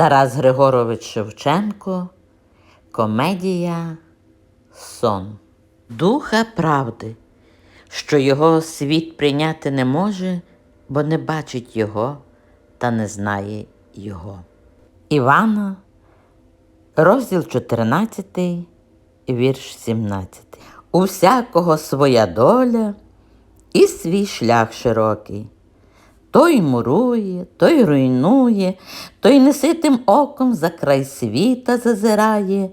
Тарас Григорович Шевченко. Комедія Сон. Духа правди, що його світ прийняти не може, бо не бачить його та не знає його. Івана, розділ 14, вірш 17. У всякого своя доля і свій шлях широкий. Той мурує, той руйнує, той неситим оком за край світа зазирає,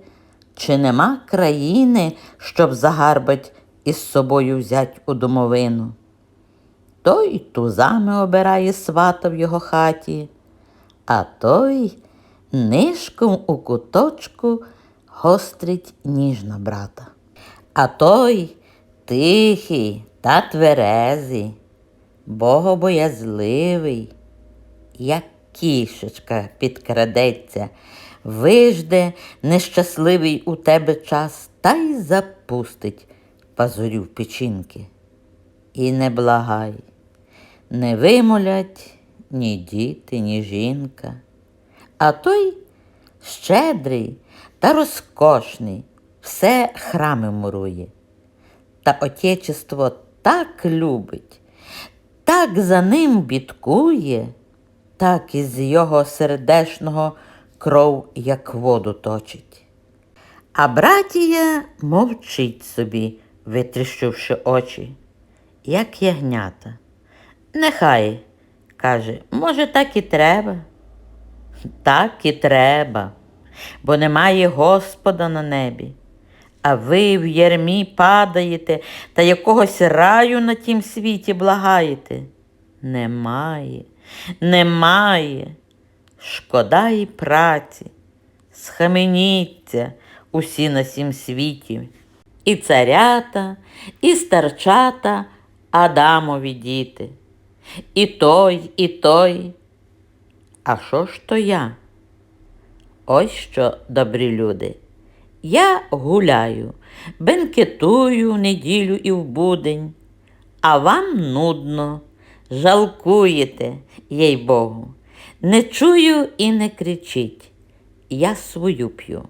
чи нема країни, щоб загарбать із собою взять у домовину. Той тузами обирає свата в його хаті, а той нишком у куточку гострить ніж на брата. А той тихий та тверезий, богобоязливий, як кішечка підкрадеться, вижде нещасливий у тебе час та й запустить пазурю в печінки. І не благай, не вимолять ні діти, ні жінка, а той щедрий та розкошний, все храми мурує. Та отечество так любить, так за ним бідкує, так із його сердешного кров, як воду точить. А братія мовчить собі, витріщивши очі, як ягнята. Нехай, каже, може, так і треба. Так і треба, бо немає Господа на небі. А ви в ярмі падаєте та якогось раю на тім світі благаєте. Немає, немає. Шкода і праці, схаменіться усі на сім світі. І царята, і старчата, Адамові діти. І той, і той. А що ж то я? Ось що, добрі люди. Я гуляю, бенкетую в неділю і в будень, а вам нудно, жалкуєте, їй Богу. Не чую і не кричіть. Я свою п'ю,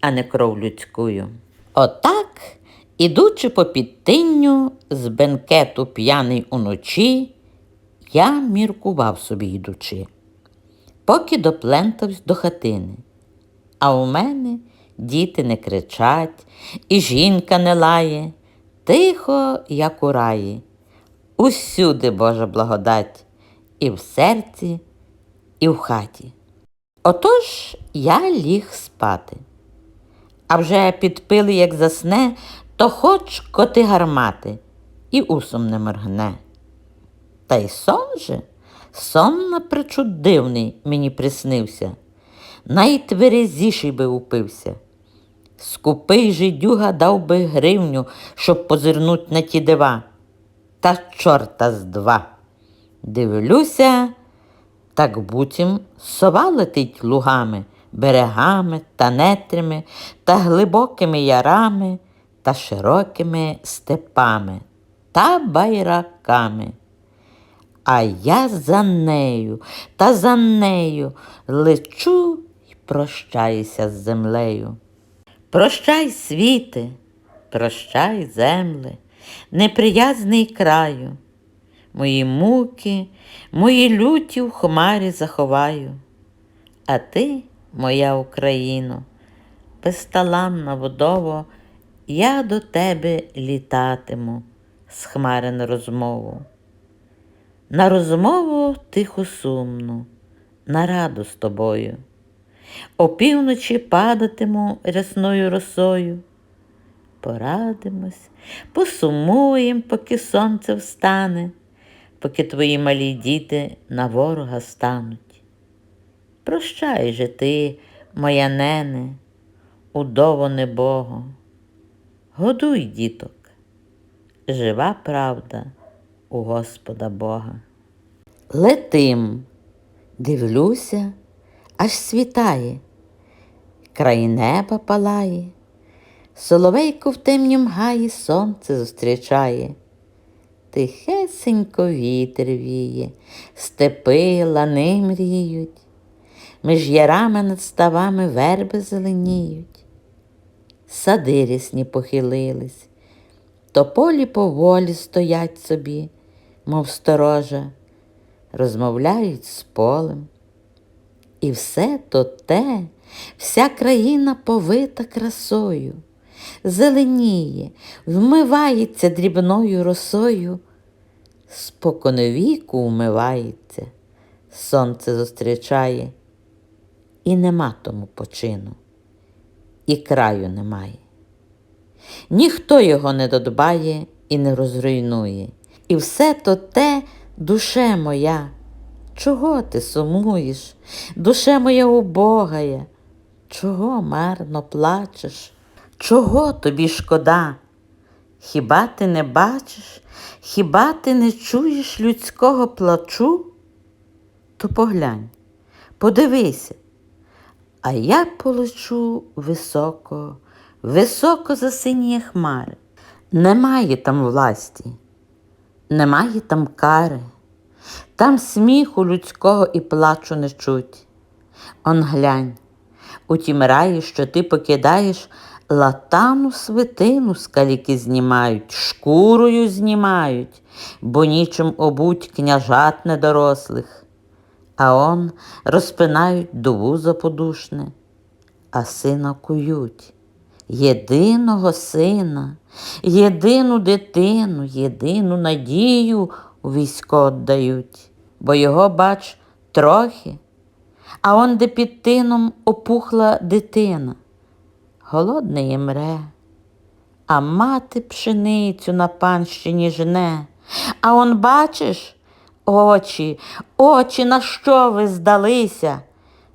а не кров людськую. Отак, ідучи по підтинню з бенкету п'яний уночі, я міркував собі йдучи, поки доплентавсь до хатини. А у мене діти не кричать, і жінка не лає, тихо, як у раї. Усюди Божа благодать, і в серці, і в хаті. Отож я ліг спати. А вже підпили, як засне, то хоч коти гармати, і усом не моргне. Та й сон же, сон напричудивний мені приснився, найтверезіший би упився. Скупий жидюга дав би гривню, щоб позирнуть на ті дива. Та чорта з два. Дивлюся, так буцім сова летить лугами, берегами та нетрями, та глибокими ярами, та широкими степами та байраками. А я за нею та за нею лечу й прощаюся з землею. Прощай, світе, прощай, земле, неприязний краю. Мої муки, мої люті в хмарі заховаю. А ти, моя Україно, безталанна водово, я до тебе літатиму з хмари розмову. На розмову тихо сумну, на раду з тобою. Опівночі падатиму рясною росою. Порадимось, посумуєм, поки сонце встане, поки твої малі діти на ворога стануть. Прощай же ти, моя нене, удово небого, годуй діток, жива правда у Господа Бога. Летим, дивлюся, аж світає, край неба палає, соловейко в темнім гаї сонце зустрічає. Тихесенько вітер віє, степи лани мріють, між ярами над ставами верби зеленіють. Сади рясні похилились, тополі поволі стоять собі, мов сторожа, розмовляють з полем. І все то те, вся країна повита красою, зеленіє, вмивається дрібною росою, споконвіку вмивається, сонце зустрічає, і нема тому почину, і краю немає. Ніхто його не додбає і не розруйнує. І все то те, душе моя, чого ти сумуєш, душе моя убогая, чого марно плачеш, чого тобі шкода? Хіба ти не бачиш, хіба ти не чуєш людського плачу? То поглянь, подивися, а я полечу високо, високо за сині хмари. Немає там власті, немає там кари, там сміху людського і плачу не чуть. Он глянь, у тім раї, що ти покидаєш, латану свитину скаліки знімають, шкурою знімають, бо нічим обуть княжат недорослих. А он розпинають до вуза подушне, а сина кують. Єдиного сина, єдину дитину, єдину надію у військо віддають, бо його, бач, трохи, а он де під тином опухла дитина. Голодний і мре, а мати пшеницю на панщині жне. А он бачиш, очі, очі, на що ви здалися?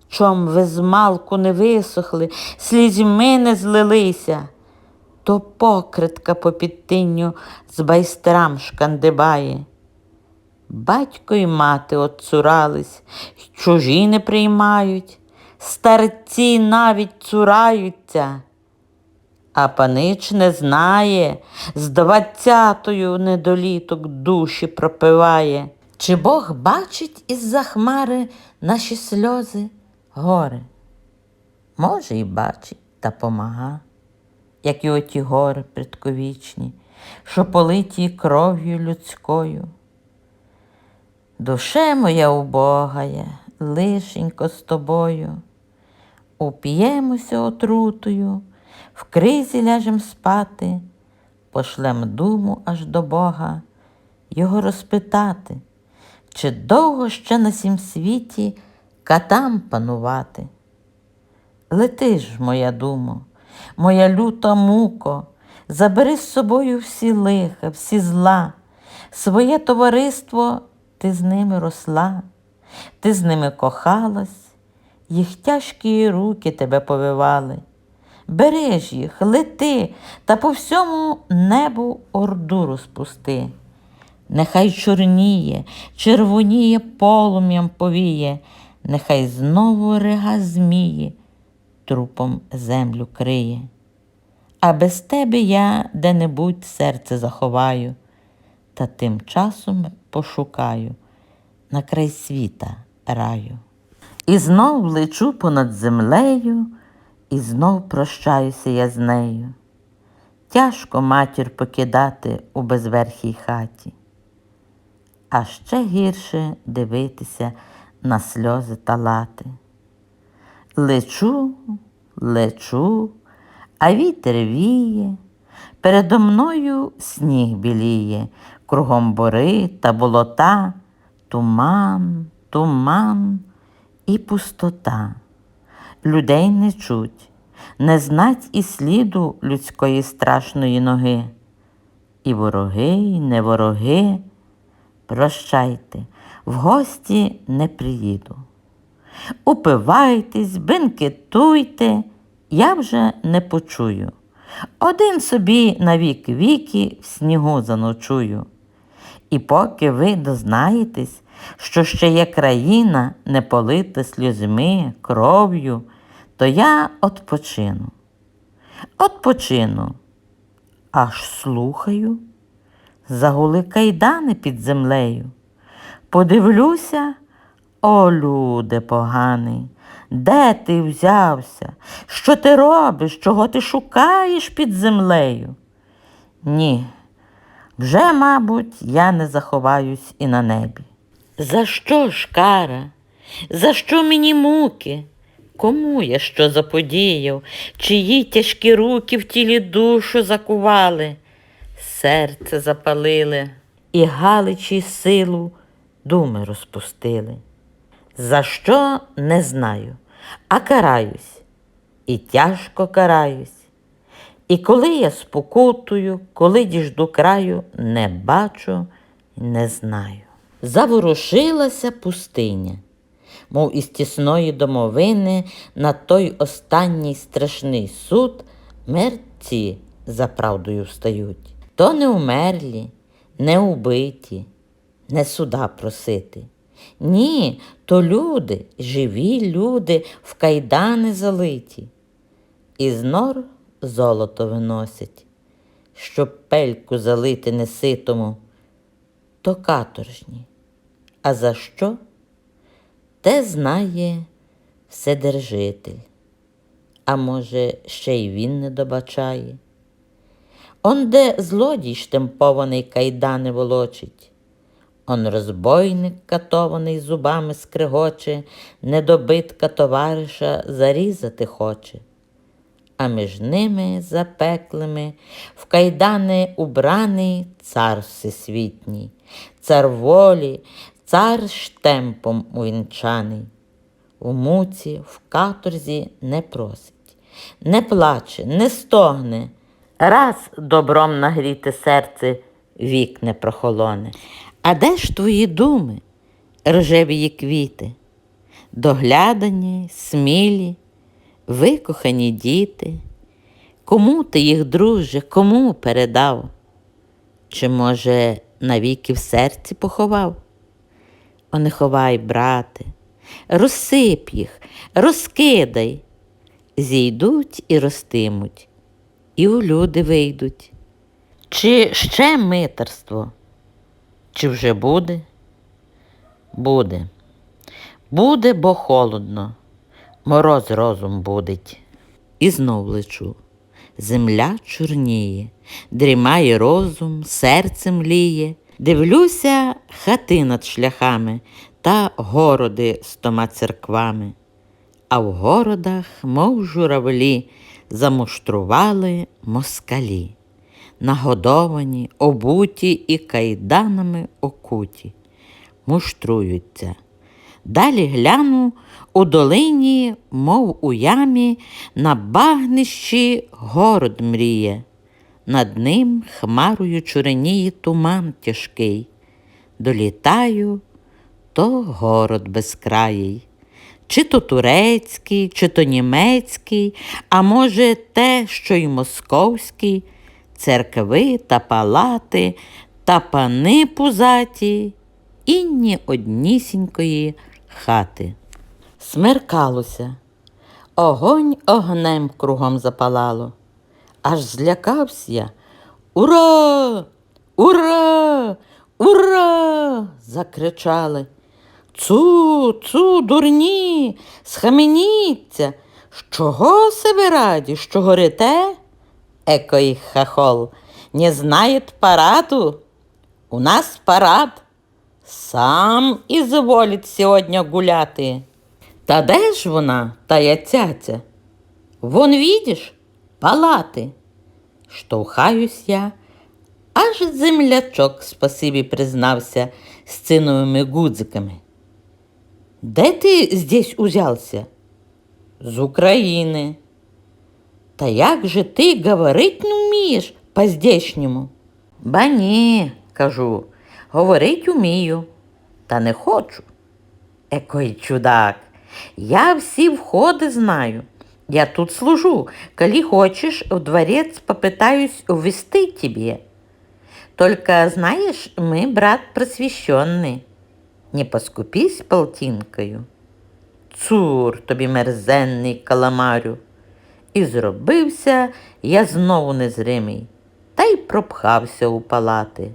Чом ви з малку не висохли, слізьми не злилися, то покритка по підтинню з байстрам шкандибає. Батько і мати отцурались, й чужі не приймають, старці навіть цураються. А панич не знає, з двадцятою недоліток душі пропиває. Чи Бог бачить із-за хмари наші сльози гори? Може, і бачить та помага, як і оті гори предковічні, що политі кров'ю людською. Душе моя убогая, лишенько з тобою, уп'ємося отрутою, в кризі ляжем спати, пошлем думу аж до Бога, його розпитати, чи довго ще на сім світі катам панувати. Лети ж, моя думо, моя люта муко, забери з собою всі лиха, всі зла, своє товариство ти з ними росла, ти з ними кохалась, їх тяжкі руки тебе повивали. Береш їх, лети та по всьому небу орду розпусти. Нехай чорніє, червоніє полум'ям повіє, нехай знову рега зміє, трупом землю криє. А без тебе я де-небудь серце заховаю, та тим часом пошукаю на край світа раю. І знов лечу понад землею, і знов прощаюся я з нею. Тяжко матір покидати у безверхій хаті, а ще гірше дивитися на сльози та лати. Лечу, лечу, а вітер віє, передо мною сніг біліє, кругом бори та болота, туман, туман і пустота. Людей не чуть, не знать і сліду людської страшної ноги. І вороги, і не вороги, прощайте, в гості не приїду. Упивайтесь, бенкетуйте, я вже не почую. Один собі на вік віки в снігу заночую. І поки ви дознаєтесь, що ще є країна, не полита сльозьми, кров'ю, то я отпочину. Отпочину, аж слухаю, загули кайдани під землею. Подивлюся, о, люде поганий, де ти взявся? Що ти робиш? Чого ти шукаєш під землею? Ні, вже, мабуть, я не заховаюсь і на небі. За що ж, кара? За що мені муки? Кому я що заподіяв, чиї тяжкі руки в тілі душу закували, серце запалили і галичі силу думи розпустили. За що не знаю, а караюсь, і тяжко караюсь. І коли я спокутую, коли діжду краю, не бачу, не знаю. Заворушилася пустиня, мов із тісної домовини на той останній страшний суд мерці за правдою встають. То не умерлі, не убиті, не суда просити. Ні, то люди, живі люди, в кайдани залиті. Із нор золото виносять, щоб пельку залити неситому, то каторжні. А за що? Те знає Вседержитель, а може, ще й він не добачає. Он де злодій штемпований кайдани волочить, он розбойник катований зубами скригоче, недобитка товариша зарізати хоче. А між ними запеклими в кайдани убраний цар всесвітній, цар волі, цар штемпом увінчаний. У муці, в каторзі не просить, не плаче, не стогне. Раз добром нагріте серце вік не прохолоне. А де ж твої думи, рожевії квіти? Доглядані, смілі, викохані діти. Кому ти їх, друже, кому передав? Чи, може, навіки в серці поховав? О, не ховай, брате, розсип їх, розкидай, зійдуть і ростимуть, і у люди вийдуть. Чи ще митерство? Чи вже буде? Буде. Буде, бо холодно, мороз розум будить. І знов лечу. Земля чорніє, дрімає розум, серце мліє. Дивлюся хати над шляхами та городи з тома церквами. А в городах, мов журавлі, замуштрували москалі, нагодовані, обуті і кайданами окуті, муштруються. Далі гляну у долині, мов у ямі, на багнищі город мріє. Над ним хмарою чуреніє туман тяжкий. Долітаю, то город безкраїй. Чи то турецький, чи то німецький, а може, те, що й московський, церкви та палати, та пани пузаті, і ні однісінької хати. Смеркалося, огонь огнем кругом запалало. Аж злякався я. Ура! Ура! Ура! закричали. Цу, цу, дурні, схаменіться. З чого себе раді, що горите? Екой хахол, не знает параду? У нас парад. Сам ізволить сьогодні гуляти. Та де ж вона, тая цяця? Вон видиш, палати. Штовхаюсь я, аж землячок спасибі признався з циновими гудзиками. Де ти здесь узявся? З України. Та як же ти говорить не вмієш по-здешньому? Ба ні, кажу, говорить умію, та не хочу. Екой чудак, я всі входи знаю. Я тут служу. Коли хочешь, в дворец попытаюсь увести тебе. Только, знаешь, мы, брат, просвещенный. Не поскупись полтинкою. Цур тобі мерзенний каламарю. І зробився я знову незримий, та й пропхався у палати.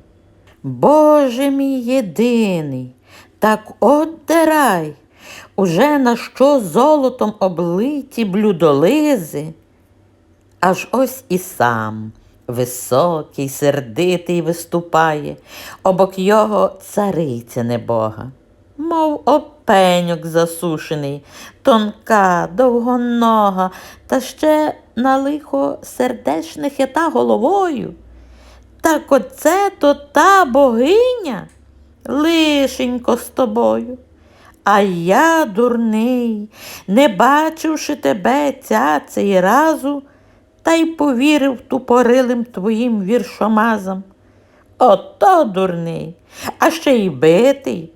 Боже мій єдиний, так отдирай, уже на що золотом облиті блюдолизи, аж ось і сам високий, сердитий виступає, обок його цариця небога, мов опеньок засушений, тонка, довгонога, та ще на лихо сердечне хита головою. Так оце то та богиня, лишенько з тобою. А я, дурний, не бачивши тебе ця цей разу, та й повірив тупорилим твоїм віршомазам. Ото дурний, а ще й битий.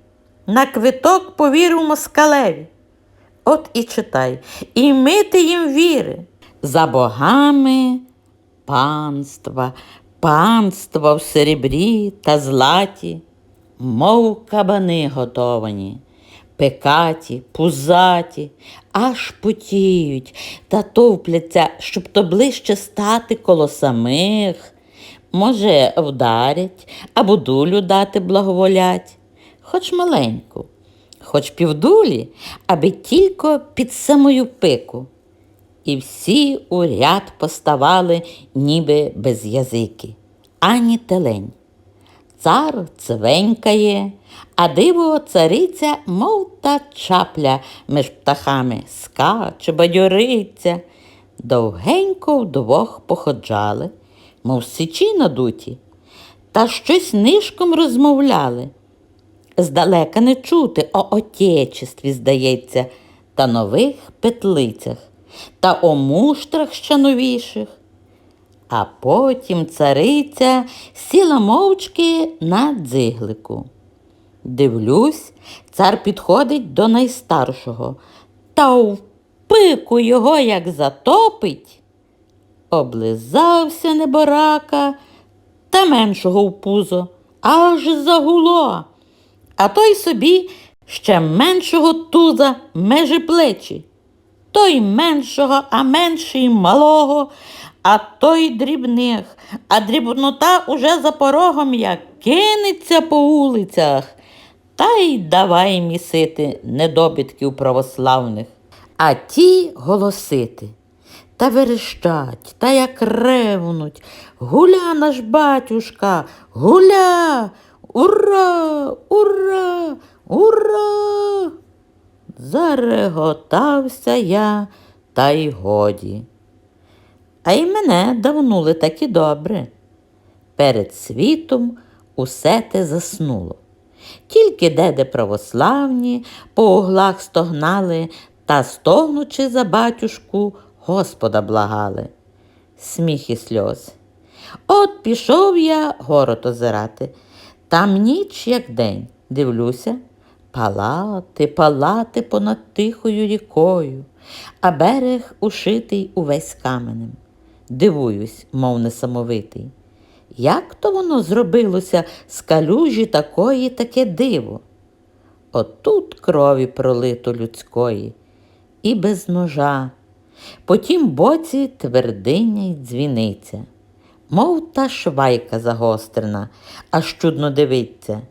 На квиток повірив москалеві. От і читай, і мити їм віри. За богами панства, панства в серебрі та златі, мов кабани готовані, пекаті, пузаті, аж потіють та товпляться, щоб то ближче стати коло самих. Може, вдарять або дулю дати благоволять, хоч маленьку, хоч півдулі, аби тільки під самою пику. І всі у ряд поставали, ніби без язики, ані телень. Цар цвенькає, а диво цариця, мов та чапля між птахами, скаче, бадьориться. Довгенько вдвох походжали, мов сичі надуті, та щось нишком розмовляли. Здалека не чути о отечестві, здається, та нових петлицях, та о муштрах ще новіших. А потім цариця сіла мовчки на дзиглику. Дивлюсь, цар підходить до найстаршого, та в пику його як затопить. Облизався неборака та меншого в пузо, аж загуло, а той собі ще меншого туза межі плечі. Той меншого, а менший малого, а той дрібних, а дрібнота уже за порогом як кинеться по вулицях. Та й давай місити недобитків православних. А ті голосити та верещать, та як ревнуть. Гуля наш батюшка, гуля, ура, ура, ура. Зареготався я, та й годі. А й мене давнули так і добре. Перед світом усе те заснуло. Тільки деде православні по углах стогнали та, стогнучи за батюшку, Господа благали. Сміх і сльози. От пішов я город озирати. Там ніч, як день, дивлюся, палати, палати понад тихою рікою, а берег ушитий увесь каменем. Дивуюсь, мов несамовитий. Як то воно зробилося з калюжі такої таке диво? Отут крові пролито людської, і без ножа, по тім боці твердиня й дзвіниця, мов та швайка загострена, аж чудно дивиться.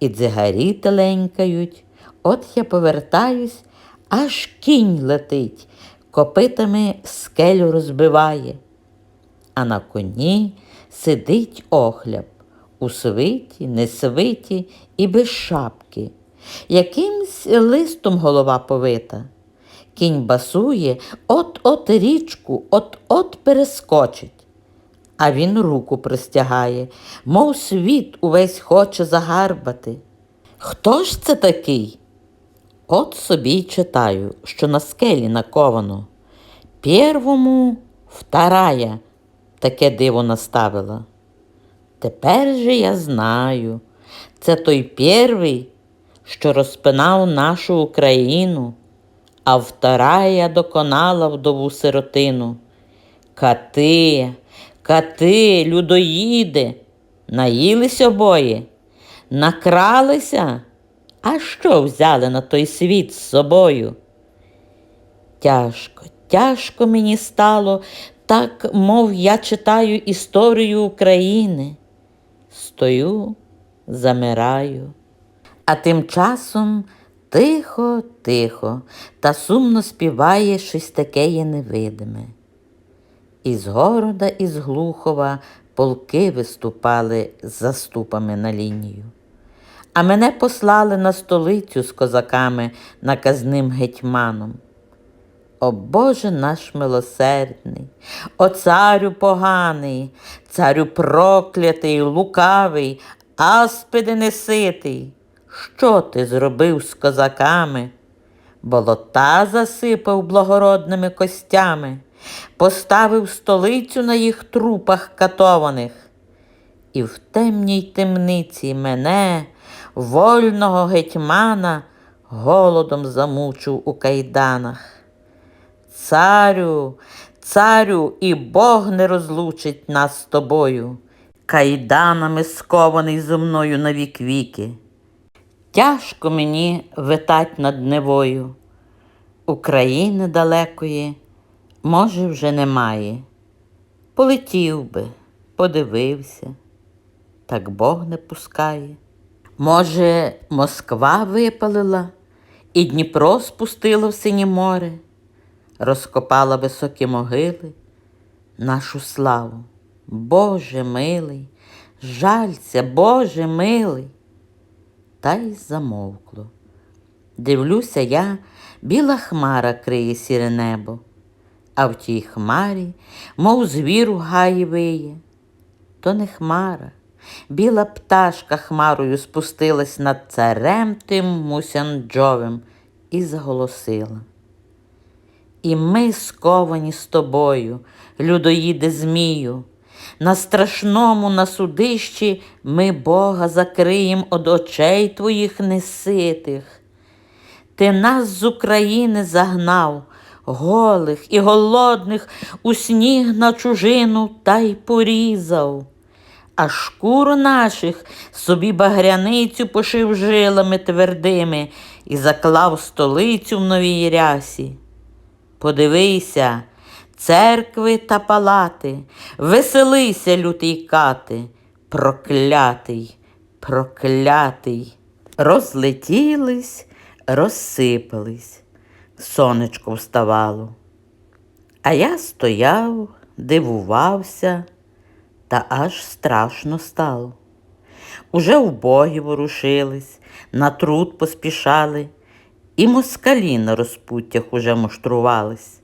І дзигарі теленькають, от я повертаюсь, аж кінь летить, копитами скелю розбиває. А на коні сидить охляб, у свиті, несвиті і без шапки. Якимсь листом голова повита. Кінь басує, от-от річку, от-от перескочить. А він руку простягає, мов світ увесь хоче загарбати. Хто ж це такий? От собі й читаю, що на скелі наковано. Первому вторая таке диво наставила. Тепер же я знаю, це той первий, що розпинав нашу Україну, а вторая доконала вдову сиротину. Кати, кати, людоїди, наїлись обоє, накралися, а що взяли на той світ з собою? Тяжко, тяжко мені стало, так, мов я читаю історію України. Стою, замираю. А тим часом Тихо, тихо, та сумно співає щось таке є невидиме. Із города, із Глухова полки виступали з заступами на лінію. А мене послали на столицю з козаками наказним гетьманом. О Боже наш милосердний, о царю поганий, царю проклятий, лукавий, аспиди неситий, що ти зробив з козаками? Болота засипав благородними костями, поставив столицю на їх трупах катованих. І в темній темниці мене, вольного гетьмана, голодом замучив у кайданах. Царю, царю, і Бог не розлучить нас з тобою, кайданами скований зо мною на вік віки. Тяжко мені витать над Невою. України далекої, може, вже немає. Полетів би, подивився, так Бог не пускає. Може, Москва випалила і Дніпро спустило в синє море, розкопала високі могили, нашу славу. Боже милий, жалься, Боже милий. Та й замовкло. Дивлюся я, біла хмара криє сіре небо, а в тій хмарі, мов звір у гаї виє. То не хмара, біла пташка хмарою спустилась над царем тим Мусянджовим і заголосила. І ми сковані з тобою, людоїде Змію. На страшному на судищі ми Бога закриєм од очей твоїх неситих. Ти нас з України загнав, голих і голодних, у сніг на чужину та й порізав. А шкуру наших собі багряницю пошив жилами твердими і заклав столицю в новій рясі. Подивися, церкви та палати, веселися, лютий кати, проклятий, проклятий. Розлетілись, розсипались, сонечко вставало. А я стояв, дивувався, та аж страшно стало. Уже в ворушились, на труд поспішали, і москалі на розпуттях уже муштрувались.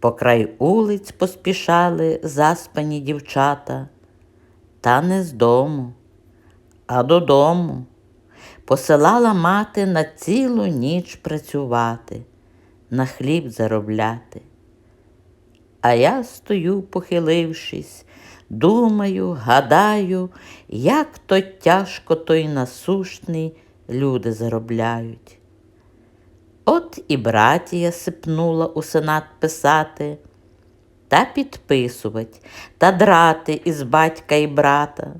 По край улиць поспішали заспані дівчата, та не з дому, а додому. Посилала мати на цілу ніч працювати, на хліб заробляти. А я стою, похилившись, думаю, гадаю, як то тяжко той насушний люди заробляють. От і братія сипнула у сенат писати, та підписувати, та драти із батька і брата,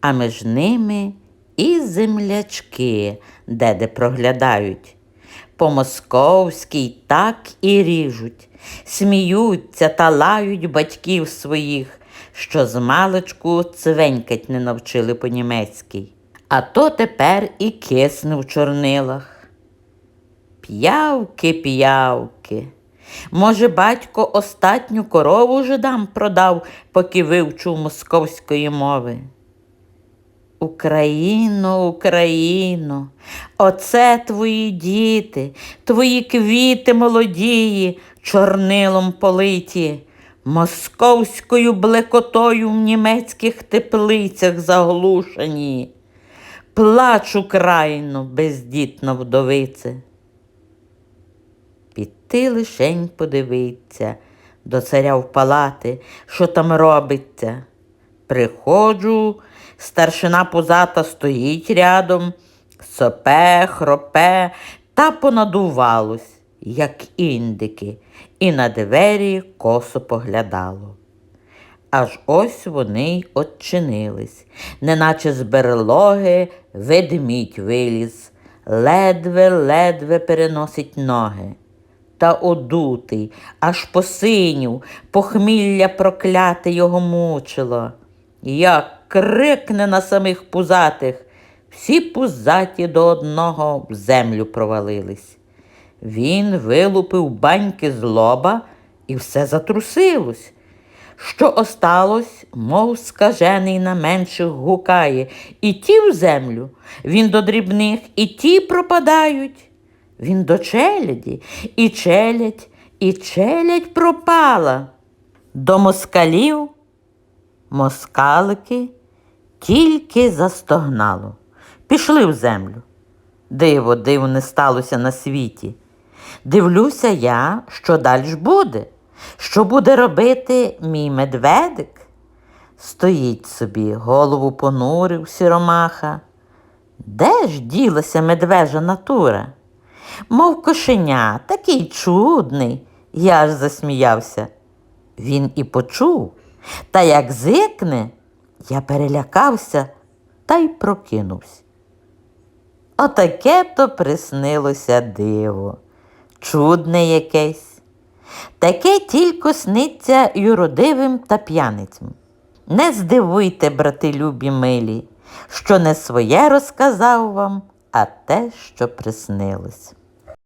а між ними і землячки де-де проглядають. По московській так і ріжуть, сміються та лають батьків своїх, що з маличку цвенькать не навчили по-німецькій. А то тепер і кисне в чорнилах. П'явки, п'явки. Може, батько остатню корову жидам продав, поки вивчив московської мови. Україно, Україно, оце твої діти, твої квіти молодії, чорнилом политі, московською блекотою в німецьких теплицях заглушені. Плач Україно, бездітна вдовице. Піти лишень подивиться до царя в палати, що там робиться. Приходжу, старшина позата стоїть рядом, сопе, хропе та понадувалось, як індики, і на двері косо поглядало. Аж ось вони й отчинились, неначе з берлоги ведмідь виліз, ледве-ледве переносить ноги. Та одутий, аж посинів, похмілля прокляте його мучило. Як крикне на самих пузатих, всі пузаті до одного в землю провалились. Він вилупив баньки з лоба і все затрусилось. Що осталось, мов скажений на менших гукає, і ті в землю, він до дрібних, і ті пропадають. Він до челяді, і челядь, і челядь пропала. До москалів москалики тільки застогнало. Пішли в землю. Диво, диво не сталося на світі. Дивлюся я, що далі ж буде. Що буде робити мій медведик? Стоїть собі, голову понурив сіромаха. Де ж ділася медвежа натура? Мов кошеня, такий чудний, я аж засміявся. Він і почув, та як зикне, я перелякався та й прокинувся. Отаке то приснилося диво, чудне якесь. Таке тільки сниться юродивим та п'яницям. Не здивуйте, брати любі милі, що не своє розказав вам, а те, що приснилось.